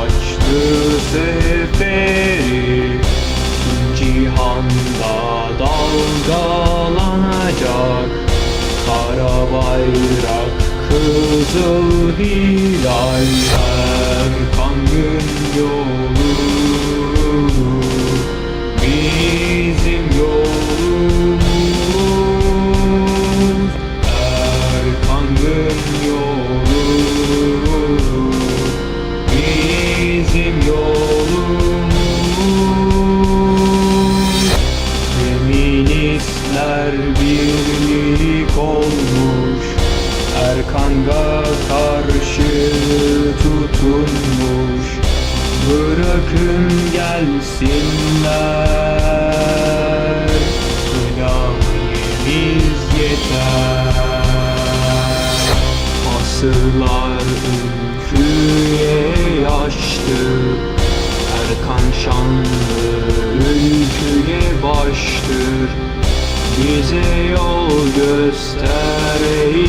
açtı seferi Cihanda dalgalanacak. Kara bayrak kızıl hilal Hem kan gün yok. Feministler birlik olmuş. Erkang'a karşı tutunmuş. Bırakın gelsinler. Ilahimiz yeter. Asırlar ülküye yaştı. Erkan şanlı ülküye baştır bize yol göster ey